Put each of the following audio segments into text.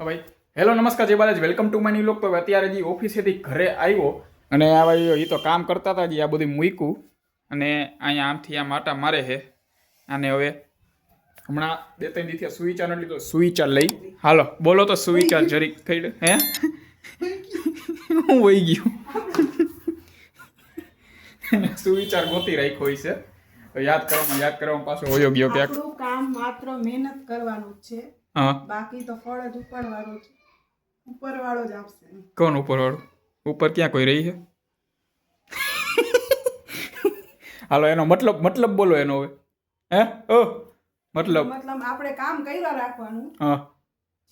ભાઈ. હેલો નમસ્કાર જે Balaji. Welcome to my new vlog તો અત્યારે જે ઓફિસેથી ઘરે આવ્યો અને આ ભાઈ એ તો કામ કરતા હતા જે આ બધું મૂક્યું અને અહીંયા આમથી આમ આટા મારે છે. અને હવે હમણાં બે ત્રણ દીથી સુવિચાર નથી લીધો સુવિચાર લઈ. હાલો બોલો તો સુવિચાર જરીક થઈ. હે? હું વહી ગયું. સુવિચાર ગોતી રાખ્યો હોય છે. યાદ કરવામાં યાદ કરવામાં પાછો હોયો ગયો ક્યાંક. કામ માત્ર મહેનત કરવાનું છે. બાકી તો ફળ જ ઉપરવાળો છે. ઉપરવાળો જ આપશે કોણ ઉપર વાળું ઉપર ક્યાં કોઈ રહી છે? હાલો એનો મતલબ મતલબ બોલો એનો હવે. હે? ઓ મતલબ. મતલબ આપણે કામ કર્યા રાખવાનું. હા.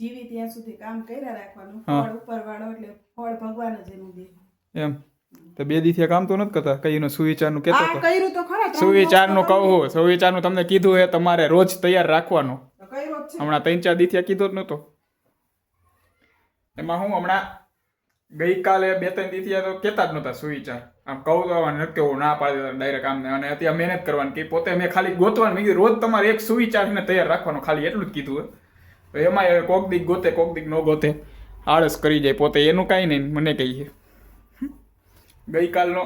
જીવી ત્યાં સુધી કામ કર્યા રાખવાનું. ફળ ઉપરવાળો એટલે ફળ ભગવાન જ એનું દે એમ. તો બે દિવસે કામ તો નથી કરતા? કઈ એનો સુવિચારનું કહેતો સુવિચારનું કહું સુવિચારનું તમને કીધું એ તમારે રોજ તૈયાર રાખવાનો. હમણાં ત્રણ, ચાર દીથી કીધો જ નહોતો. એમાં હું હમણાં ગઈકાલે બે, ત્રણ દીથી તો કહેતા જ નહોતા સુવિચાર. આમ કહું તો નથી કેવું ના પાડી દેતા ડાયરેક્ટ આમને. અને અત્યારે મહેનત કરવાની, કે પોતે મેં ખાલી ગોતવાનું, મેં રોજ તમારે એક સુવિચારને તૈયાર રાખવાનો, ખાલી એટલું જ કીધું. તો એમાં કોક દીક ગોતે, કોક દીક ન ગોતે. આળસ કરી જાય પોતે, એનું કાંઈ નહીં, મને કહીએ ગઈકાલનો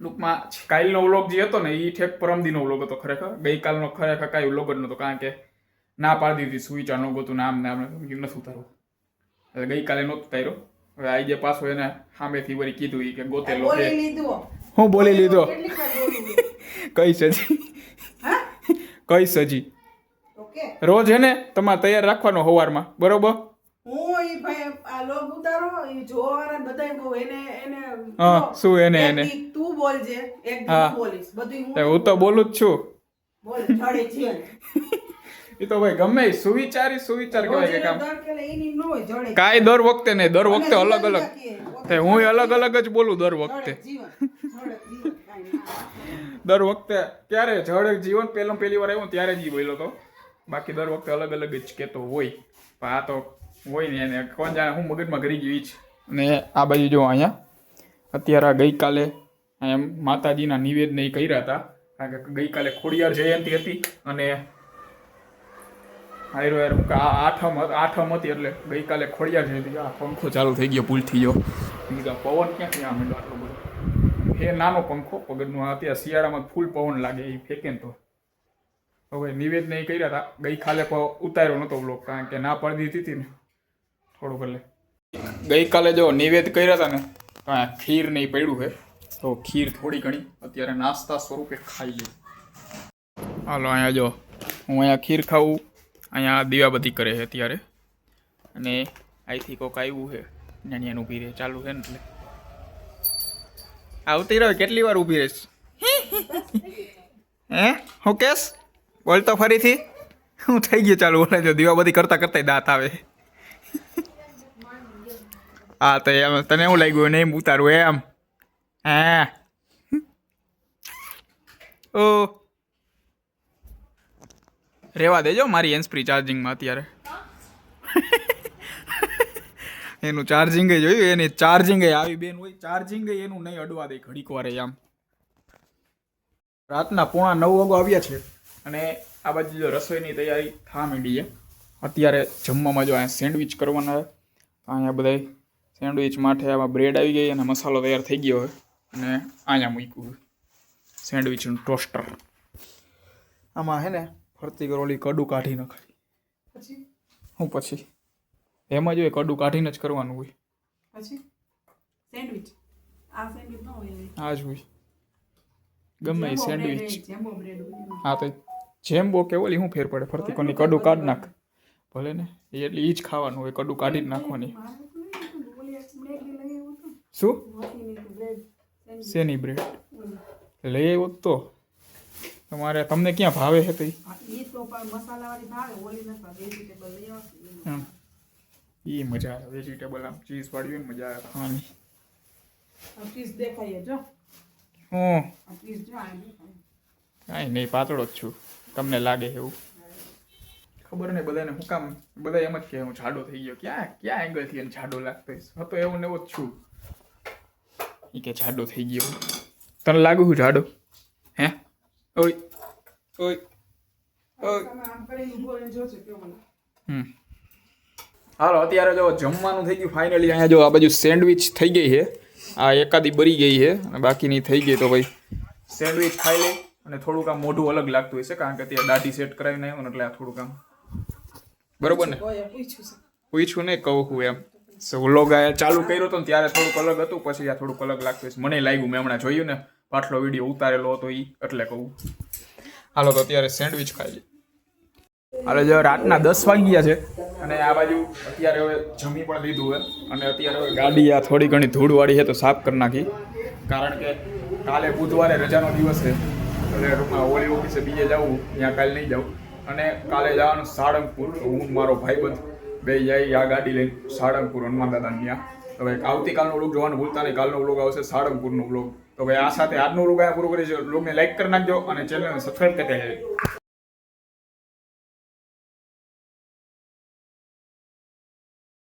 ટૂંકમાં કાલનો વ્લોગ જે હતો ને એ ઠેક પરમદીનો વ્લોગ હતો ખરેખર. ગઈકાલનો ખરેખર કાંઈ વ્લોગ જ નહોતો, કારણ કે ના પાડી દીધી સુવિચાર ન ગોતું નામ ને આપણે. નથી ઉતારવું. એટલે ગઈકાલે નહોતું તાર્યો હવે આજે પાછો એને સામેથી વળી કીધું કે ગોતેલો હું બોલી લીધો? કઈ સજી? કઈ સજી? રોજ હે ને તમારે તૈયાર રાખવાનો સવારમાં બરોબર? હું ઈ ભાઈ આ લોગ ઉતારો ઈ જોવાવાળા બધાય કહું એને એને હા, કહો. શું એને, એને? દી તું બોલું. જ છું. એ તો ભાઈ ગમે સુવિચારી સુવિચાર કહેવાય કે કામ કાંઈ દર વખતે નહીં દર વખતે અલગ અલગ. તે હું અલગ અલગ જ બોલું દર વખતે. દર વખતે ક્યારે જળ જીવન પહેલો પહેલી વાર આવ્યું ત્યારે જ બોલ્યો તો. બાકી દર વખતે અલગ અલગ જ કહેતો હોય. પણ આ તો હોય ને એને કોણ જાણે હું મગજમાં ઘરી ગયું જ. અને આ બાજુ જો અહીંયા અત્યારે આ ગઈકાલે એમ માતાજીના નિવેદન એ કર્યા હતા. કારણ કે ગઈકાલે ખોડિયાર જયંતિ હતી અને આયરો કે આ આઠમ આઠમ હતી એટલે ગઈકાલે ખોડિયા જઈ આ પંખો ચાલુ થઈ ગયો ભૂલ થઈ ગયો. બીજા પવન ક્યાંથી આ માંડ્યો આટલો બધો? એ નાનો પંખો પગડનું આ અત્યારે શિયાળામાં ફૂલ પવન લાગે એ ફેંકે તો. હવે નિવેદન એ કર્યા હતા ગઈકાલે ઉતાર્યો નહોતો બ્લોક કારણ કે ના પાડી દીધી હતી ને. થોડુંક એટલે. ગઈકાલે જો નિવેદ કર્યા હતા ને આ ખીર નહીં પડ્યું છે તો ખીર થોડી ઘણી અત્યારે નાસ્તા સ્વરૂપે ખાઈ લઈએ હાલો અહીંયા જો, હું અહીંયા ખીર ખાવું અહીંયા દીવાબત્તી કરે છે અત્યારે. અને અહીંથી કોક આવ્યું છે. નાની નાનું ઊભી રહે, ચાલુ છે ને એટલે. આવતી રહ્યો, કેટલી વાર ઊભી રહીશ? હે? હું કેસ? બોલ તો ફરીથી. હું થઈ ગયું ચાલુ બોલે જો દીવાબત્તી કરતાં કરતાં દાંત આવે. હા, તો એમ, તને એવું લાગ્યું ને એમ ઉતારું, એમ. હા? ઓ. રેવા દેજો મારી હેન્ડસ્પ્રી ચાર્જિંગમાં અત્યારે. એનું ચાર્જિંગ જોયું એની ચાર્જિંગ આવી બેન હોય ચાર્જિંગ એનું નહીં અડવા દે ઘડીક વારે આમ. રાતના પોણા નવ વાગો આવ્યા છે અને આ બાજુ જો રસોઈની તૈયારી થવા માંડી છે. અત્યારે જમવામાં જો અહીંયા સેન્ડવિચ કરવાના અહીંયા બધા સેન્ડવિચ માટે આમાં બ્રેડ આવી ગઈ અને મસાલો તૈયાર થઈ ગયો હોય અને અહીંયા મૂક્યું સેન્ડવિચનું ટોસ્ટર આમાં હે ને ફરતી કરોલી કડું કાઢી નખાય પછી? હું પછી? એમાં જ હોય કડું કાઢીને જ કરવાનું હોય. પછી? સેન્ડવિચ. આ સેન્ડવિચ ન હોય આ જ હોય. ગમે એ સેન્ડવિચ. હા તો જેમ્બો કે ઓલી શું ફેર પડે? ફરતી કોની કડું કાઢ નાખ. ભલે ને? એટલે એ જ ખાવાનું હોય કડું કાઢી જ નાખવાની. ઓલી. શું? શેની બ્રેડ? લઈ આવ્યો તો. તમારે તમને ક્યાં ભાવે છે તઈ? એ મજા આવે. વેજીટેબલ આમ ચીઝ પાડવી મજા આવે ખાવાની. હું? કાંઈ નહીં પાતળો જ છું. તમને લાગે એવું? ખબર નહીં બધાને હું કામ બધા એમ જ કહે હું જાડો થઈ ગયો. ક્યાં ક્યાં એંગલથી એને જાડો લાગતો હતો એવું ને એવો જ છું. એ કે જાડો થઈ ગયો. તને લાગુ છું જાડો? ઓય ઓય ઓય. હાલો અત્યારે જો જમવાનું થઈ ગયું ફાઇનલી અહીંયા જો આ બાજુ સેન્ડવિચ થઈ ગઈ છે. આ એકાદી બરી ગઈ છે અને બાકીની થઈ ગઈ તો ભાઈ સેન્ડવિચ ખાઈ લઈ અને થોડુંક આમ મોઢું અલગ લાગતું હશે કારણ કે ત્યાં દાઢી સેટ કરાવીને આવ્યો ને એટલે આ થોડુંક આમ બરોબર ને? પૂછ્યું છે. નહીં કહું હું એમ. વ્લોગ આ ચાલુ કર્યો હતો ત્યારે થોડુંક અલગ હતું પછી આ થોડુંક અલગ લાગતું હશે. મને લાગ્યું મેં હમણાં જોયું ને. પાછલો વીડિયો ઉતારેલો હતો એ એટલે કહું. હાલો તો અત્યારે સેન્ડવિચ ખાઈ લઈએ હાલો જો રાતના દસ વાગી ગયા છે અને આ બાજુ અત્યારે હવે જમી પણ લીધું હોય અને અત્યારે હવે ગાડી આ થોડી ઘણી ધૂળવાળી છે તો સાફ કરી નાખી. કારણ કે કાલે બુધવારે રજાનો દિવસ છે. એટલે ટૂંકમાં ઓલી ઓફિસે બીજે જવું ત્યાં કાલે નહીં જાઉં. અને કાલે જવાનું સાળંગપુર હું મારો ભાઈબંધ બે જાય આ ગાડી લઈને સાળંગપુર હનુમાન દાદાને ત્યાં. હવે આવતીકાલનો વ્લોગ જોવાનું ભૂલતા નહીં કાલનો વ્લોગ આવશે સાળંગપુરનો વ્લોગ તો ભાઈ આ સાથે આજનું વ્લોગ પૂરું છે વ્લોગને લાઈક કરી નાખજો અને ચેનલને સબસ્ક્રાઈબ કરી દેજો